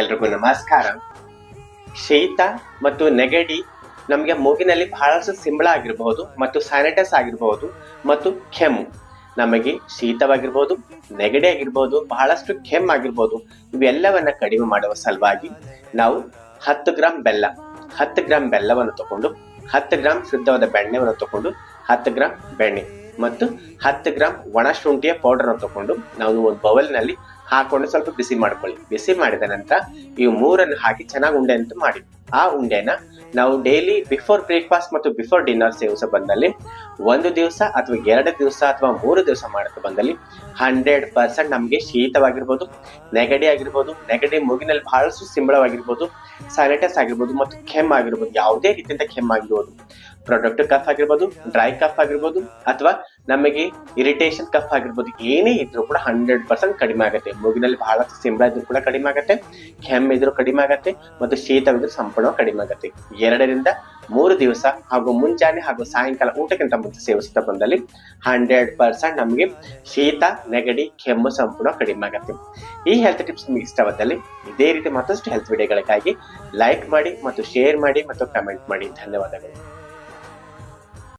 ಎಲ್ರಿಗೂ ನಮಸ್ಕಾರ ಶೀತ ಮತ್ತು ನೆಗಡಿ ನಮಗೆ ಮೂಗಿನಲ್ಲಿ ಬಹಳಷ್ಟು ಸಿಂಬಳ ಆಗಿರಬಹುದು ಮತ್ತು ಸ್ಯಾನಿಟೈಸ್ ಆಗಿರಬಹುದು ಮತ್ತು ಕೆಮ್ಮು. ನಮಗೆ ಶೀತವಾಗಿರ್ಬೋದು, ನೆಗಡಿ ಆಗಿರ್ಬೋದು, ಬಹಳಷ್ಟು ಕೆಮ್ಮು ಆಗಿರ್ಬೋದು, ಇವೆಲ್ಲವನ್ನ ಕಡಿಮೆ ಮಾಡುವ ಸಲುವಾಗಿ ನಾವು ಹತ್ತು ಗ್ರಾಂ ಬೆಲ್ಲ, ಹತ್ತು ಗ್ರಾಂ ಬೆಲ್ಲವನ್ನು ತಗೊಂಡು, ಹತ್ತು ಗ್ರಾಂ ಶುದ್ಧವಾದ ಬೆಣ್ಣೆವನ್ನು ತಗೊಂಡು, ಹತ್ತು ಗ್ರಾಂ ಬೆಣ್ಣೆ. ಮತ್ತು ಹತ್ತು ಗ್ರಾಮ್ ಒಣ ಶುಂಠಿಯ ಪೌಡರ್ ತಗೊಂಡು ನಾವು ಒಂದು ಬೌಲ್ನಲ್ಲಿ ಹಾಕೊಂಡು ಸ್ವಲ್ಪ ಬಿಸಿ ಮಾಡ್ಕೊಳ್ಳಿ. ಬಿಸಿ ಮಾಡಿದ ನಂತರ ಈ ಮೂರನ್ನು ಹಾಕಿ ಚೆನ್ನಾಗಿ ಉಂಡೆ ಅಂತ ಮಾಡಿ. ಆ ಉಂಡೆನ ನಾವು ಡೈಲಿ ಬಿಫೋರ್ ಬ್ರೇಕ್ಫಾಸ್ಟ್ ಮತ್ತು ಬಿಫೋರ್ ಡಿನ್ನರ್ ಸೇವಿಸ ಬಂದಲ್ಲಿ ಒಂದು ದಿವಸ ಅಥವಾ ಎರಡು ದಿವಸ ಅಥವಾ ಮೂರು ದಿವಸ ಮಾಡುತ್ತಾ ಬಂದಲ್ಲಿ ಹಂಡ್ರೆಡ್ ಪರ್ಸೆಂಟ್ ನಮಗೆ ಶೀತವಾಗಿರ್ಬೋದು, ನೆಗಡಿ ಆಗಿರ್ಬೋದು, ನೆಗಡಿ ಮೂಗಿನಲ್ಲಿ ಬಹಳಷ್ಟು ಸಿಂಬಳವಾಗಿರ್ಬೋದು ಸ್ಯಾನಿಟೈಸ್ ಆಗಿರ್ಬೋದು ಮತ್ತು ಕೆಮ್ಮ ಆಗಿರ್ಬೋದು, ಯಾವುದೇ ರೀತಿಯಿಂದ ಕೆಮ್ಮ ಆಗಿರ್ಬೋದು. ಪ್ರೊಡಕ್ಟ್ ಕಫ್ ಆಗಿರ್ಬೋದು ಡ್ರೈ ಕಫ್ ಆಗಿರ್ಬೋದು ಅಥವಾ ನಮಗೆ ಇರಿಟೇಷನ್ ಕಫ್ ಆಗಿರ್ಬೋದು, ಏನೇ ಇದ್ರೂ ಕೂಡ ಹಂಡ್ರೆಡ್ ಪರ್ಸೆಂಟ್ ಕಡಿಮೆ ಆಗುತ್ತೆ. ಮೂಗಿನಲ್ಲಿ ಬಹಳಷ್ಟು ಸಿಂಬಳ ಇದ್ರೂ ಕೂಡ ಕಡಿಮೆ ಆಗುತ್ತೆ, ಕೆಮ್ಮ ಇದ್ರೂ ಕಡಿಮೆ ಆಗುತ್ತೆ ಮತ್ತು ಶೀತವಿದ್ರೂ ಸಂಪೂರ್ಣ ಕಡಿಮೆ ಆಗುತ್ತೆ. ಎರಡರಿಂದ ಮೂರು ದಿವಸ ಹಾಗೂ ಮುಂಜಾನೆ ಹಾಗೂ ಸಾಯಂಕಾಲ ಊಟಕ್ಕಿಂತ ಮುಂಚೆ ಸೇವಿಸುತ್ತಾ ಬಂದಲ್ಲಿ ಹಂಡ್ರೆಡ್ ಪರ್ಸೆಂಟ್ ನಮಗೆ ಶೀತ, ನೆಗಡಿ, ಕೆಮ್ಮು ಸಂಪೂರ್ಣ ಕಡಿಮೆ ಆಗುತ್ತೆ. ಈ ಹೆಲ್ತ್ ಟಿಪ್ಸ್ ನಿಮಗೆ ಇಷ್ಟವಾದಲ್ಲಿ ಇದೇ ರೀತಿ ಮತ್ತಷ್ಟು ಹೆಲ್ತ್ ವಿಡಿಯೋಗಳಿಗಾಗಿ ಲೈಕ್ ಮಾಡಿ ಮತ್ತು ಶೇರ್ ಮಾಡಿ ಮತ್ತು ಕಮೆಂಟ್ ಮಾಡಿ. ಧನ್ಯವಾದಗಳು.